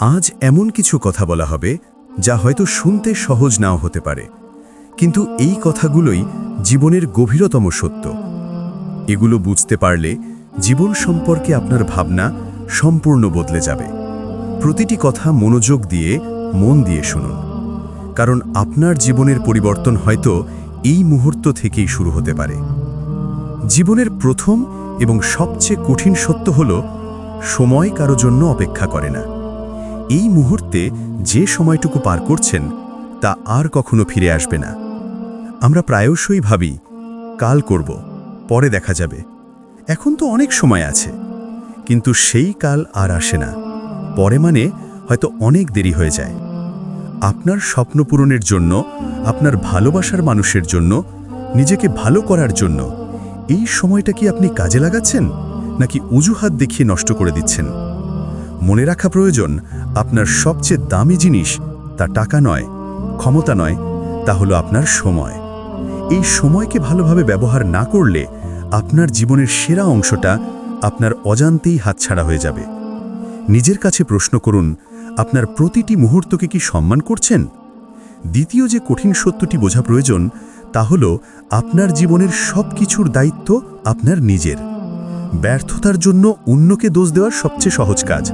আজ এমন কিছু কথা বলা হবে যা হয়তো শুনতে সহজ নাও হতে পারে। কিন্তু এই কথাগুলোই জীবনের গভীরতম সত্য। এগুলো বুঝতে পারলে জীবন সম্পর্কে আপনার ভাবনা সম্পূর্ণ বদলে যাবে। প্রতিটি কথা মনোযোগ দিয়ে, মন দিয়ে শুনুন। কারণ আপনার জীবনের পরিবর্তন হয়তো এই মুহূর্ত থেকেই শুরু হতে পারে। জীবনের প্রথম এবং সবচেয়ে কঠিন সত্য হল, সময় কারও জন্য অপেক্ষা করে না। এই মুহূর্তে যে সময়টুকু পার করছেন, তা আর কখনো ফিরে আসবে না। আমরা প্রায়শই ভাবি, কাল করব, পরে দেখা যাবে। এখন তো অনেক সময় আছে, কিন্তু সেই কাল আর আসে না। পরে মানে হয়তো অনেক দেরি হয়ে যায়। আপনার স্বপ্ন পূরণের জন্য, আপনার ভালোবাসার মানুষের জন্য, নিজেকে ভালো করার জন্য, এই সময়টা কি আপনি কাজে লাগাচ্ছেন, নাকি অজুহাত দেখিয়ে নষ্ট করে দিচ্ছেন? মনে রাখা প্রয়োজন, আপনার সবচেয়ে দামি জিনিস তা টাকা নয়, ক্ষমতা নয়, তা হলো আপনার সময়। এই সময়কে ভালোভাবে ব্যবহার না করলে আপনার জীবনের সেরা অংশটা আপনার অজান্তেই হাতছাড়া হয়ে যাবে। নিজের কাছে প্রশ্ন করুন, আপনার প্রতিটি মুহূর্তকে কি সম্মান করছেন? দ্বিতীয় যে কঠিন সত্যটি বোঝা প্রয়োজন, তা হল আপনার জীবনের সব কিছুর দায়িত্ব আপনার নিজের। ব্যর্থতার জন্য অন্যকে দোষ দেওয়ার সবচেয়ে সহজ কাজ।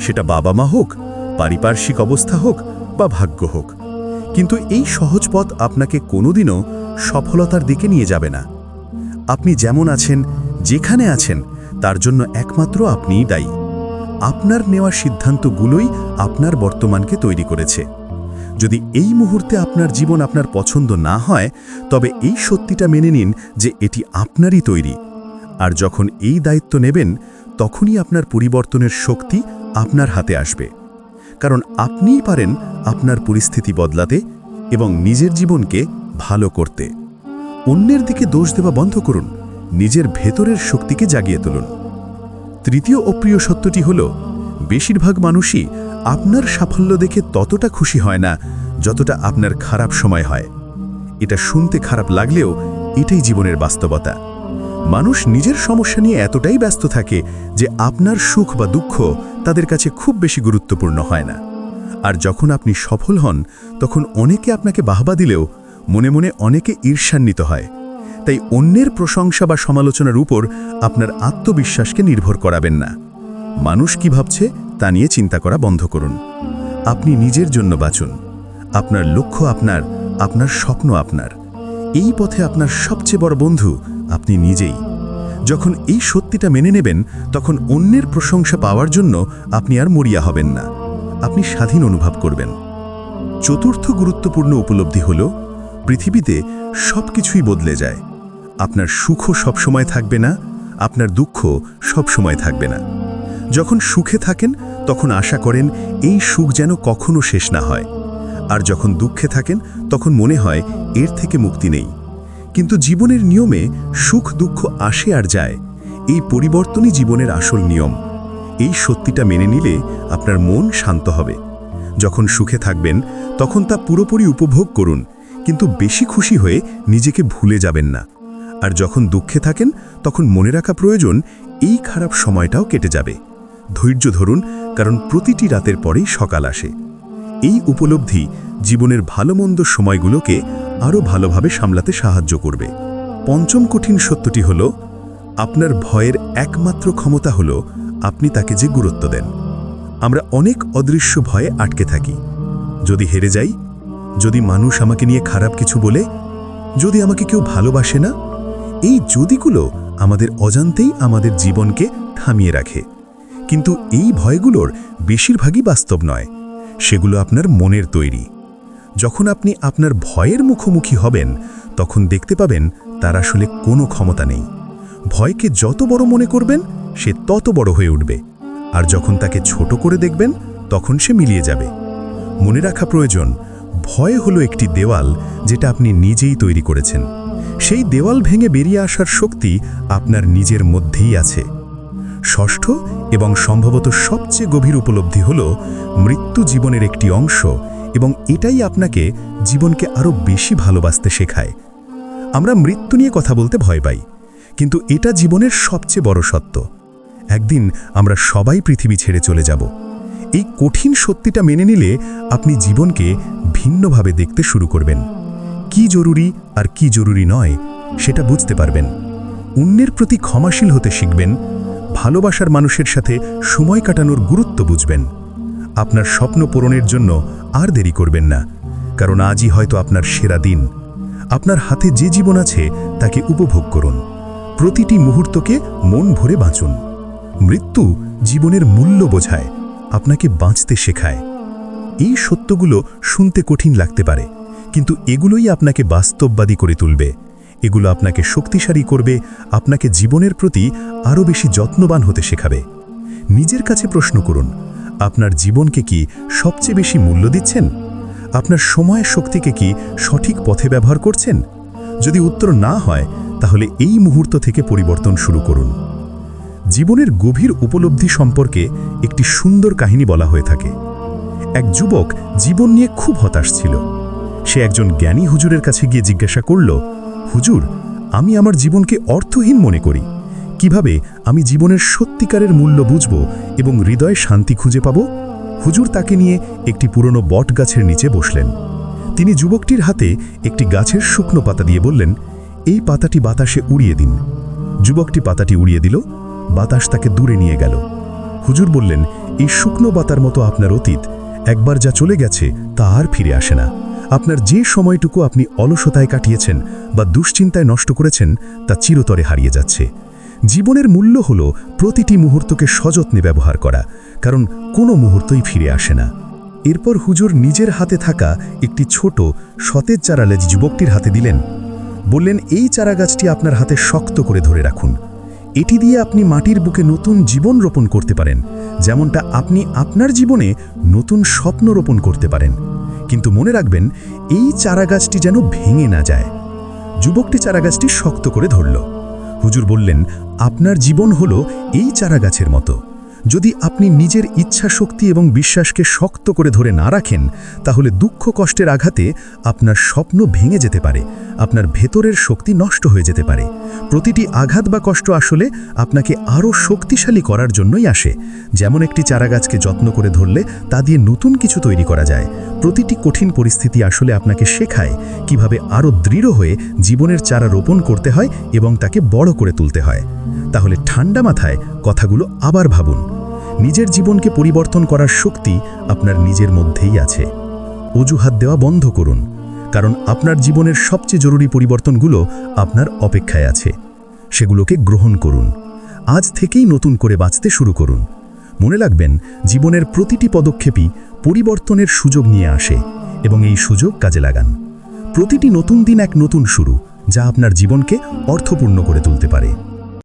সেটা বাবা মা হোক, পারিপার্শ্বিক অবস্থা হোক বা ভাগ্য হোক। কিন্তু এই সহজ পথ আপনাকে কোনোদিনও সফলতার দিকে নিয়ে যাবে না। আপনি যেমন আছেন, যেখানে আছেন, তার জন্য একমাত্র আপনিই দায়ী। আপনার নেওয়া সিদ্ধান্তগুলোই আপনার বর্তমানকে তৈরি করেছে। যদি এই মুহূর্তে আপনার জীবন আপনার পছন্দ না হয়, তবে এই সত্যিটা মেনে নিন যে এটি আপনারই তৈরি। আর যখন এই দায়িত্ব নেবেন, তখনই আপনার পরিবর্তনের শক্তি আপনার হাতে আসবে। কারণ আপনিই পারেন আপনার পরিস্থিতি বদলাতে এবং নিজের জীবনকে ভালো করতে। অন্যের দিকে দোষ দেওয়া বন্ধ করুন, নিজের ভেতরের শক্তিকে জাগিয়ে তুলুন। তৃতীয় অপ্রিয় সত্যটি হল, বেশিরভাগ মানুষই আপনার সাফল্য দেখে ততটা খুশি হয় না যতটা আপনার খারাপ সময় হয়। এটা শুনতে খারাপ লাগলেও এটাই জীবনের বাস্তবতা। মানুষ নিজের সমস্যা নিয়ে এতটাই ব্যস্ত থাকে যে আপনার সুখ বা দুঃখ তাদের কাছে খুব বেশি গুরুত্বপূর্ণ হয় না। আর যখন আপনি সফল হন, তখন অনেকে আপনাকে বাহবা দিলেও মনে মনে অনেকে ঈর্ষান্বিত হয়। তাই অন্যের প্রশংসা বা সমালোচনার উপর আপনার আত্মবিশ্বাসকে নির্ভর করাবেন না। মানুষ কি ভাবছে, তা নিয়ে চিন্তা করা বন্ধ করুন। আপনি নিজের জন্য বাঁচুন। আপনার লক্ষ্য আপনার আপনার স্বপ্ন আপনার। এই পথে আপনার সবচেয়ে বড় বন্ধু আপনি নিজেই। যখন এই সত্যিটা মেনে নেবেন, তখন অন্যের প্রশংসা পাওয়ার জন্য আপনি আর মরিয়া হবেন না। আপনি স্বাধীন অনুভব করবেন। চতুর্থ গুরুত্বপূর্ণ উপলব্ধি হল, পৃথিবীতে সব কিছুই বদলে যায়। আপনার সুখও সবসময় থাকবে না, আপনার দুঃখ সবসময় থাকবে না। যখন সুখে থাকেন, তখন আশা করেন এই সুখ যেন কখনো শেষ না হয়। আর যখন দুঃখে থাকেন, তখন মনে হয় এর থেকে মুক্তি নেই। কিন্তু জীবনের নিয়মে সুখ, দুঃখ আসে আর যায়। এই পরিবর্তনই জীবনের আসল নিয়ম। এই সত্যিটা মেনে নিলে আপনার মন শান্ত হবে। যখন সুখে থাকবেন, তখন তা পুরোপুরি উপভোগ করুন, কিন্তু বেশি খুশি হয়ে নিজেকে ভুলে যাবেন না। আর যখন দুঃখে থাকেন, তখন মনে রাখা প্রয়োজন, এই খারাপ সময়টাও কেটে যাবে। ধৈর্য ধরুন, কারণ প্রতিটি রাতের পরেই সকাল আসে। এই উপলব্ধি জীবনের ভালো মন্দ সময়গুলোকে আরও ভালোভাবে সামলাতে সাহায্য করবে। পঞ্চম কঠিন সত্যটি হল, আপনার ভয়ের একমাত্র ক্ষমতা হল আপনি তাকে যে গুরুত্ব দেন। আমরা অনেক অদৃশ্য ভয়ে আটকে থাকি। যদি হেরে যাই, যদি মানুষ আমাকে নিয়ে খারাপ কিছু বলে, যদি আমাকে কেউ ভালোবাসে না, এই যদিগুলো আমাদের অজান্তেই আমাদের জীবনকে থামিয়ে রাখে। কিন্তু এই ভয়গুলোর বেশিরভাগই বাস্তব নয়, সেগুলো আপনার মনের তৈরি। যখন আপনি আপনার ভয়ের মুখোমুখি হবেন, তখন দেখতে পাবেন তার আসলে কোনো ক্ষমতা নেই। ভয়কে যত বড় মনে করবেন, সে তত বড় হয়ে উঠবে। আর যখন তাকে ছোট করে দেখবেন, তখন সে মিলিয়ে যাবে। মনে রাখা প্রয়োজন, ভয় হলো একটি দেওয়াল যেটা আপনি নিজেই তৈরি করেছেন। সেই দেওয়াল ভেঙে বেরিয়ে আসার শক্তি আপনার নিজের মধ্যেই আছে। ষষ্ঠ এবং সম্ভবত সবচেয়ে গভীর উপলব্ধি হল মৃত্যু জীবনের একটি অংশ এবং এটাই আপনাকে জীবনকে আরও বেশি ভালোবাসতে শেখায়। আমরা মৃত্যু নিয়ে কথা বলতে ভয় পাই, কিন্তু এটা জীবনের সবচেয়ে বড় সত্য। একদিন আমরা সবাই পৃথিবী ছেড়ে চলে যাব। এই কঠিন সত্যিটা মেনে নিলে আপনি জীবনকে ভিন্নভাবে দেখতে শুরু করবেন। কি জরুরি আর কি জরুরি নয়, সেটা বুঝতে পারবেন। অন্যের প্রতি ক্ষমাশীল হতে শিখবেন, ভালোবাসার মানুষের সাথে সময় কাটানোর গুরুত্ব বুঝবেন। আপনার স্বপ্ন পূরণের জন্য আর দেরি করবেন না, কারণ আজই হয়তো আপনার সেরা দিন। আপনার হাতে যে জীবন আছে, তাকে উপভোগ করুন। প্রতিটি মুহূর্তকে মন ভরে বাঁচুন। মৃত্যু জীবনের মূল্য বোঝায়, আপনাকে বাঁচতে শেখায়। এই সত্যগুলো শুনতে কঠিন লাগতে পারে, কিন্তু এগুলোই আপনাকে বাস্তববাদী করে তুলবে। এগুলো আপনাকে শক্তিশালী করবে, আপনাকে জীবনের প্রতি আরও বেশি যত্নবান হতে শেখাবে। নিজের কাছে প্রশ্ন করুন আপনার জীবনকে কি সবচেয়ে বেশি মূল্য দিচ্ছেন? আপনার সময়ের শক্তিকে কি সঠিক পথে ব্যবহার করছেন? যদি উত্তর না হয়, তাহলে এই মুহূর্ত থেকে পরিবর্তন শুরু করুন। জীবনের গভীর উপলব্ধি সম্পর্কে একটি সুন্দর কাহিনী বলা হয়ে থাকে। এক যুবক জীবন নিয়ে খুব হতাশ ছিল। সে একজন জ্ঞানী হুজুরের কাছে গিয়ে জিজ্ঞাসা করল, হুজুর, আমি আমার জীবনকে অর্থহীন মনে করি। কীভাবে আমি জীবনের সত্যিকারের মূল্য বুঝব এবং হৃদয়ে শান্তি খুঁজে পাব? হুজুর তাকে নিয়ে একটি পুরনো বট গাছের নিচে বসলেন। তিনি যুবকটির হাতে একটি গাছের শুকনো পাতা দিয়ে বললেন, এই পাতাটি বাতাসে উড়িয়ে দিন। যুবকটি পাতাটি উড়িয়ে দিল। বাতাস তাকে দূরে নিয়ে গেল। হুজুর বললেন, এই শুকনো পাতার মতো আপনার অতীত। একবার যা চলে গেছে তা আর ফিরে আসে না। আপনার যে সময়টুকু আপনি অলসতায় কাটিয়েছেন বা দুশ্চিন্তায় নষ্ট করেছেন তা চিরতরে হারিয়ে যাচ্ছে। জীবনের মূল্য হল প্রতিটি মুহূর্তকে সযত্নে ব্যবহার করা, কারণ কোনো মুহূর্তই ফিরে আসে না। এরপর হুজুর নিজের হাতে থাকা একটি ছোট, সতেজ চারালেজ যুবকটির হাতে দিলেন। বললেন, এই চারাগাছটি আপনার হাতে শক্ত করে ধরে রাখুন। এটি দিয়ে আপনি মাটির বুকে নতুন জীবন রোপণ করতে পারেন, যেমনটা আপনি আপনার জীবনে নতুন স্বপ্ন রোপণ করতে পারেন। কিন্তু মনে রাখবেন, এই চারাগাছটি যেন ভেঙে না যায়। যুবকটি চারাগাছটি শক্ত করে ধরল। হুজুর বললেন, আপনার জীবন হলো এই চারাগাছের মতো। যদি আপনি নিজের ইচ্ছা শক্তি এবং বিশ্বাসকে শক্ত করে ধরে না রাখেন, তাহলে দুঃখ কষ্টের আঘাতে আপনার স্বপ্ন ভেঙে যেতে পারে, আপনার ভেতরের শক্তি নষ্ট হয়ে যেতে পারে। প্রতিটি আঘাত বা কষ্ট আসলে আপনাকে আরও শক্তিশালী করার জন্যই আসে। যেমন একটি চারাগাছকে যত্ন করে ধরলে তা দিয়ে নতুন কিছু তৈরি করা যায়। প্রতিটি কঠিন পরিস্থিতি আসলে আপনাকে শেখায় কীভাবে আরও দৃঢ় হয়ে জীবনের চারা রোপণ করতে হয় এবং তাকে বড় করে তুলতে হয়। তাহলে ঠান্ডা মাথায় কথাগুলো আবার ভাবুন। নিজের জীবনকে পরিবর্তন করার শক্তি আপনার নিজের মধ্যেই আছে। অজুহাত দেওয়া বন্ধ করুন, কারণ আপনার জীবনের সবচেয়ে জরুরি পরিবর্তনগুলো আপনার অপেক্ষায় আছে। সেগুলোকে গ্রহণ করুন। আজ থেকেই নতুন করে বাঁচতে শুরু করুন। মনে রাখবেন, জীবনের প্রতিটি পদক্ষেপই পরিবর্তনের সুযোগ নিয়ে আসে এবং এই সুযোগ কাজে লাগান। প্রতিটি নতুন দিন এক নতুন শুরু, যা আপনার জীবনকে অর্থপূর্ণ করে তুলতে পারে।